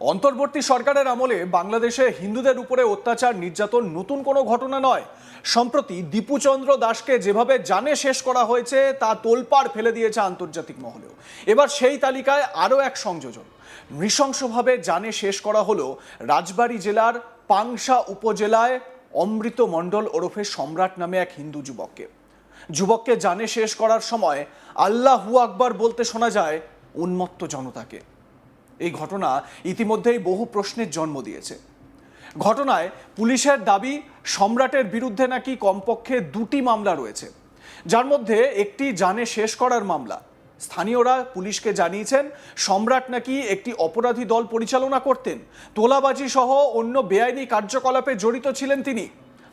অন্তর্বর্তী সরকারের আমলে বাংলাদেশে হিন্দুদের উপরে অত্যাচার, নির্যাতন নতুন কোনো ঘটনা নয়। সম্প্রতি দীপুচন্দ্র দাসকে যেভাবে জানে শেষ করা হয়েছে, তা তোলপাড় ফেলে দিয়েছে আন্তর্জাতিক মহলেও। এবার সেই তালিকায় আরও এক সংযোজন। নৃশংসভাবে জানে শেষ করা হলো রাজবাড়ী জেলার পাংশা উপজেলায় অমৃত মণ্ডল ওরফে সম্রাট নামে এক হিন্দু যুবককে। যুবককে জানে শেষ করার সময় আল্লাহু আকবার বলতে শোনা যায়, উন্মত্ত জনতাকে। এই ঘটনা ইতিমধ্যেই বহু প্রশ্নের জন্ম দিয়েছে। ঘটনায় পুলিশের দাবি, সম্রাটের বিরুদ্ধে নাকি কমপক্ষে দুটি মামলা রয়েছে। যার মধ্যে একটি জানে শেষ করার মামলা। স্থানীয়রা পুলিশকে জানিয়েছেন, সম্রাট নাকি একটি অপরাধী দল পরিচালনা করতেন। তোলাবাজি সহ অন্য বেআইনি কার্যকলাপে জড়িত ছিলেন তিনি।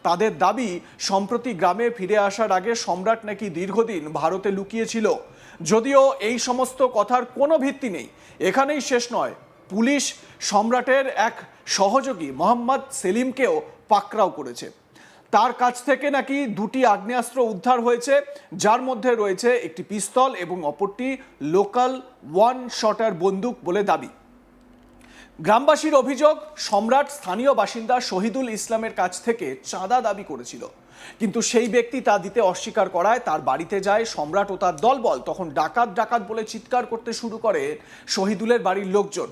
তাদের দাবি, সম্প্রতি গ্রামে ফিরে আসার আগে সম্রাট নাকি দীর্ঘদিন ভারতে লুকিয়েছিল যদিও এই সমস্ত কথার কোনো ভিত্তি নেই। এখানেই শেষ নয়। পুলিশ সম্রাটের এক সহযোগী মোহাম্মদ সেলিমকেও পাকড়াও করেছে। তার কাছ থেকে নাকি দুটি আগ্নেয়াস্ত্র উদ্ধার হয়েছে, যার মধ্যে রয়েছে একটি পিস্তল এবং অপরটি লোকাল ওয়ান শটার বন্দুক বলে দাবি। গ্রামবাসীর অভিযোগ, সম্রাট স্থানীয় বাসিন্দা শহীদুল ইসলামের কাছ থেকে চাঁদা দাবি করেছিল। কিন্তু সেই ব্যক্তি তা দিতে অস্বীকার করায় তার বাড়িতে যায় সম্রাট ও তার দলবল। তখন ডাকাত ডাকাত বলে চিৎকার করতে শুরু করে শহীদুলের বাড়ির লোকজন।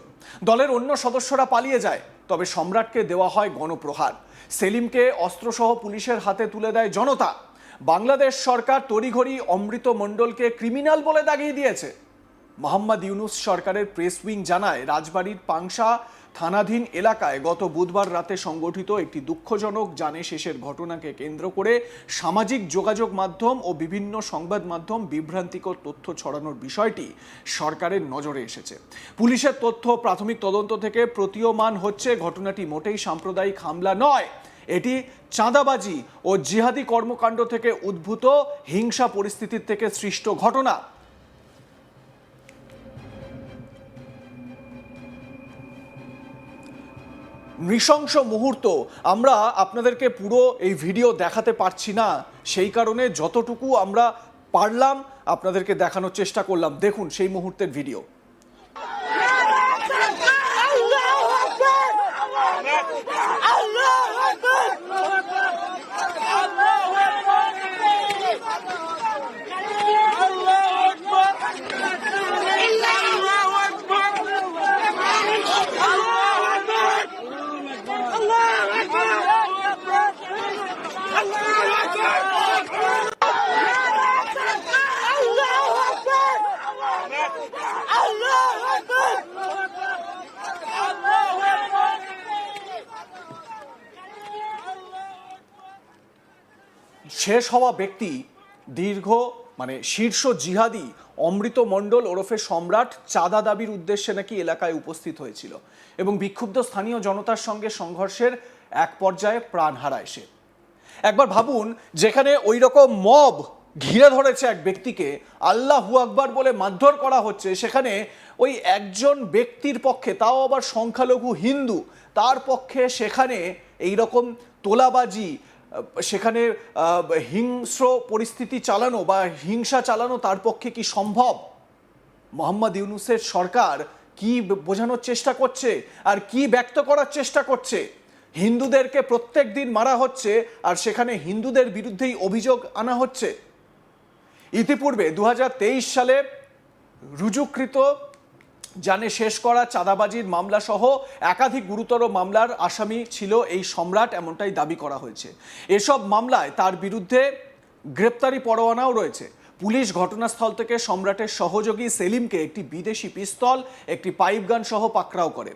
দলের অন্য সদস্যরা পালিয়ে যায়, তবে সম্রাটকে দেওয়া হয় গণপ্রহার। সেলিমকে অস্ত্রসহ পুলিশের হাতে তুলে দেয় জনতা। বাংলাদেশ সরকার তড়িঘড়ি অমৃত মণ্ডলকে ক্রিমিনাল বলে দাগিয়ে দিয়েছে। মোহাম্মদ ইউনুস সরকারের প্রেস উইং জানায়, রাজবাড়ির পাংশা থানাধীন এলাকায় গত বুধবার রাতে সংগঠিত একটি দুঃখজনক জানে শেষের ঘটনাকে কেন্দ্র করে সামাজিক যোগাযোগ মাধ্যম ও বিভিন্ন সংবাদ মাধ্যম বিভ্রান্তিকর তথ্য ছড়ানোর বিষয়টি সরকারের নজরে এসেছে। পুলিশের তথ্য প্রাথমিক তদন্ত থেকে প্রতীয়মান হচ্ছে ঘটনাটি মোটেই সাম্প্রদায়িক হামলা নয়। এটি চাঁদাবাজি ও জিহাদি কর্মকাণ্ড থেকে উদ্ভূত হিংসা পরিস্থিতির থেকে সৃষ্ট ঘটনা। নৃশংস মুহূর্ত আমরা আপনাদেরকে পুরো এই ভিডিও দেখাতে পারছি না। সেই কারণে যতটুকু আমরা পারলাম, আপনাদেরকে দেখানোর চেষ্টা করলাম। দেখুন সেই মুহূর্তের ভিডিও। শেষ হওয়া ব্যক্তি দীর্ঘ মানে শীর্ষ জিহাদি অমৃত মণ্ডল ওরফে সম্রাট চাঁদা দাবির উদ্দেশ্যে নাকি এলাকায় উপস্থিত হয়েছিল এবং বিক্ষুব্ধ স্থানীয় জনতার সঙ্গে সংঘর্ষের এক পর্যায়ে প্রাণ হারায় সে। একবার ভাবুন, যেখানে ওই রকম মব ঘিরে ধরেছে এক ব্যক্তিকে, আল্লাহু আকবার বলে মারধর করা হচ্ছে, সেখানে ওই একজন ব্যক্তির পক্ষে, তাও আবার সংখ্যালঘু হিন্দু, তার পক্ষে সেখানে এই রকম তোলাবাজি সেখানে হিংস্র পরিস্থিতি চালানো বা হিংসা চালানো তার পক্ষে কি সম্ভব? মোহাম্মদ ইউনুসের সরকার কি বোঝানোর চেষ্টা করছে? আর কি ব্যক্ত করার চেষ্টা করছে? হিন্দুদেরকে প্রত্যেক দিন মারা হচ্ছে আর সেখানে হিন্দুদের বিরুদ্ধেই অভিযোগ আনা হচ্ছে। ইতিপূর্বে দু হাজার তেইশ সালে রুজুকৃত জানে শেষ করা চাঁদাবাজির মামলাসহ একাধিক গুরুতর মামলার আসামি ছিল এই সম্রাট, এমনটাই দাবি করা হয়েছে। এসব মামলায় তার বিরুদ্ধে গ্রেপ্তারি পরোয়ানাও রয়েছে। পুলিশ ঘটনাস্থল থেকে সম্রাটের সহযোগী সেলিমকে একটি বিদেশি পিস্তল, একটি পাইপ গান সহ পাকড়াও করে।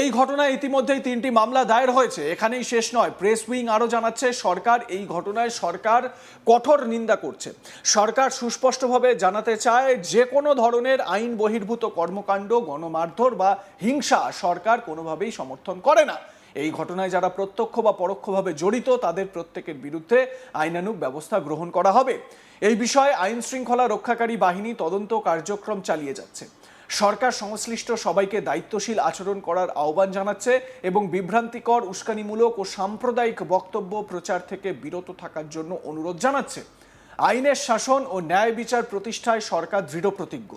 এই ঘটনায় ইতিমধ্যেই তিনটি মামলা দায়ের হয়েছে। এখানেই শেষ নয়। প্রেস উইং আরও জানাচ্ছে, সরকার এই ঘটনায় সরকার কঠোর নিন্দা করছে। সরকার সুস্পষ্টভাবে জানাতে চায়, যে কোনো ধরনের আইন বহির্ভূত কর্মকাণ্ড, গণমারধর বা হিংসা সরকার কোনোভাবেই সমর্থন করে না। এই ঘটনায় যারা প্রত্যক্ষ বা পরোক্ষভাবে জড়িত, তাদের প্রত্যেকের বিরুদ্ধে আইনানুগ ব্যবস্থা গ্রহণ করা হবে। এই বিষয়ে আইন শৃঙ্খলা রক্ষাকারী বাহিনী তদন্ত কার্যক্রম চালিয়ে যাচ্ছে। সরকার সংশ্লিষ্ট সবাইকে দায়িত্বশীল আচরণ করার আহ্বান জানাচ্ছে এবং বিভ্রান্তিকর, উস্কানিমূলক ও সাম্প্রদায়িক বক্তব্য প্রচার থেকে বিরত থাকার জন্য অনুরোধ জানাচ্ছে। আইনের শাসন ও ন্যায় বিচার প্রতিষ্ঠায় সরকার দৃঢ় প্রতিজ্ঞ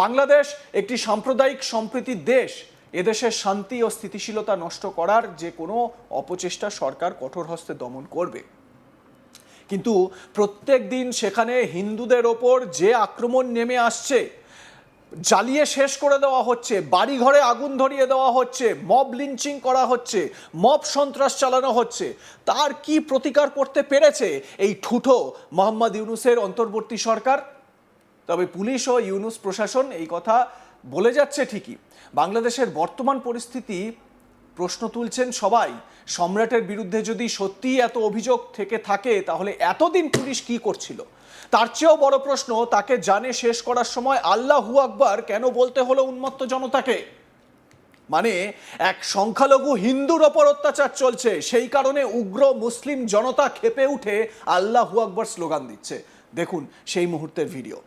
বাংলাদেশ একটি সাম্প্রদায়িক সম্প্রীতির দেশ। এদেশের শান্তি ও স্থিতিশীলতা নষ্ট করার যে কোনো অপচেষ্টা সরকার কঠোর হস্তে দমন করবে। কিন্তু প্রত্যেক দিন সেখানে হিন্দুদের ওপর যে আক্রমণ নেমে আসছে, জ্বালিয়ে শেষ করে দেওয়া হচ্ছে বাড়ি ঘরে আগুন ধরিয়ে দেওয়া হচ্ছে, মব লিঞ্চিং করা হচ্ছে, মব সন্ত্রাস চালানো হচ্ছে, তার কি প্রতিকার করতে পেরেছে এই ঠুঠো মোহাম্মদ ইউনুসের অন্তর্বর্তী সরকার? তবে পুলিশ ও ইউনুস প্রশাসন এই কথা বলে যাচ্ছে ঠিকই। বাংলাদেশের বর্তমান পরিস্থিতি প্রশ্ন তুলছেন সবাই। সম্রাটের বিরুদ্ধে যদি সত্যিই এত অভিযোগ থেকে থাকে, তাহলে এতদিন পুলিশ কি করছিল? তার চেয়েও বড় প্রশ্ন, তাকে জানে শেষ করার সময় আল্লাহু আকবার কেন বলতে হলো উন্মত্ত জনতাকে? মানে এক সংখ্যালঘু হিন্দুর ওপর অত্যাচার চলছে, সেই কারণে উগ্র মুসলিম জনতা খেপে উঠে আল্লাহু আকবার স্লোগান দিচ্ছে। দেখুন সেই মুহূর্তের ভিডিও।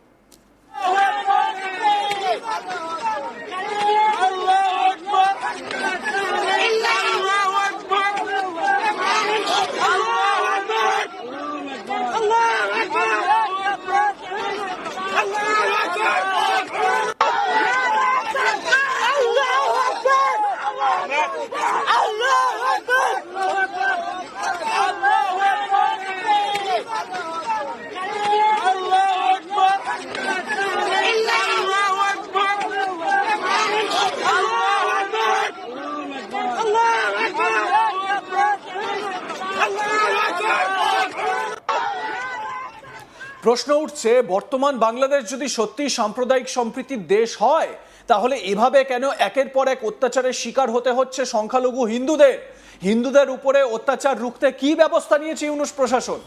প্রশ্ন উঠছে, বর্তমান বাংলাদেশ যদি সত্যি সাম্প্রদায়িক সম্প্রীতির দেশ হয়, তাহলে এভাবে কেন একের পর এক অত্যাচারের শিকার হতে হচ্ছে সংখ্যালঘু হিন্দুদের? হিন্দুদের উপরে অত্যাচার রুখতে কি ব্যবস্থা নিয়েছে ইউনুস প্রশাসন?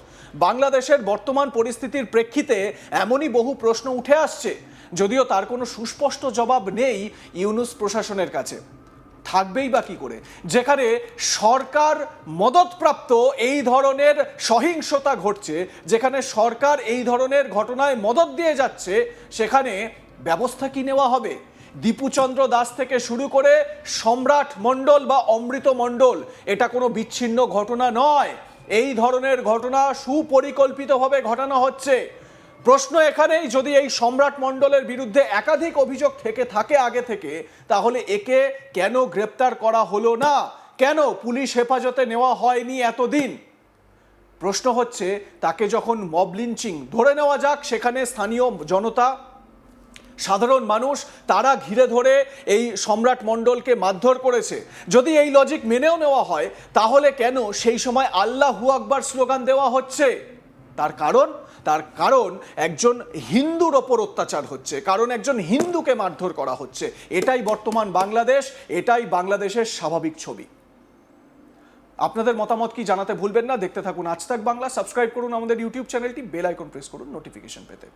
বাংলাদেশের বর্তমান পরিস্থিতির প্রেক্ষিতে এমনই বহু প্রশ্ন উঠে আসছে, যদিও তার কোনো সুস্পষ্ট জবাব নেই ইউনুস প্রশাসনের কাছে। থাকবেই বা কি করে? যেখানে সরকার মদতপ্রাপ্ত এই ধরনের সহিংসতা ঘটছে, যেখানে সরকার এই ধরনের ঘটনায় মদত দিয়ে যাচ্ছে, সেখানে ব্যবস্থা কি নেওয়া হবে? দীপুচন্দ্র দাস থেকে শুরু করে সম্রাট মণ্ডল বা অমৃত মণ্ডল, এটা কোনো বিচ্ছিন্ন ঘটনা নয়। এই ধরনের ঘটনা সুপরিকল্পিতভাবে ঘটানো হচ্ছে। প্রশ্ন এখানেই, যদি এই সম্রাট মণ্ডলের বিরুদ্ধে একাধিক অভিযোগ থেকে থাকে আগে থেকে, তাহলে একে কেন গ্রেপ্তার করা হলো না? কেন পুলিশ হেফাজতে নেওয়া হয়নি এতদিন? প্রশ্ন হচ্ছে, তাকে যখন মব লিঞ্চিং ধরে নেওয়া যাক, সেখানে স্থানীয় জনতা, সাধারণ মানুষ, তারা ঘিরে ধরে এই সম্রাট মণ্ডলকে মারধর করেছে। যদি এই লজিক মেনেও নেওয়া হয়, তাহলে কেন সেই সময় আল্লাহু আকবার স্লোগান দেওয়া হচ্ছে? তার কারণ তার কারণ একজন হিন্দুর ওপর অত্যাচার হচ্ছে, কারণ একজন হিন্দুকে মারধর করা হচ্ছে। এটাই বর্তমান বাংলাদেশ, এটাই বাংলাদেশের স্বাভাবিক ছবি। আপনাদের মতামত কি জানাতে ভুলবেন না? দেখতে থাকুন আজ তাক বাংলা, সাবস্ক্রাইব করুন আমাদের ইউটিউব চ্যানেলটি, বেল আইকন প্রেস করুন নোটিফিকেশন পেতে।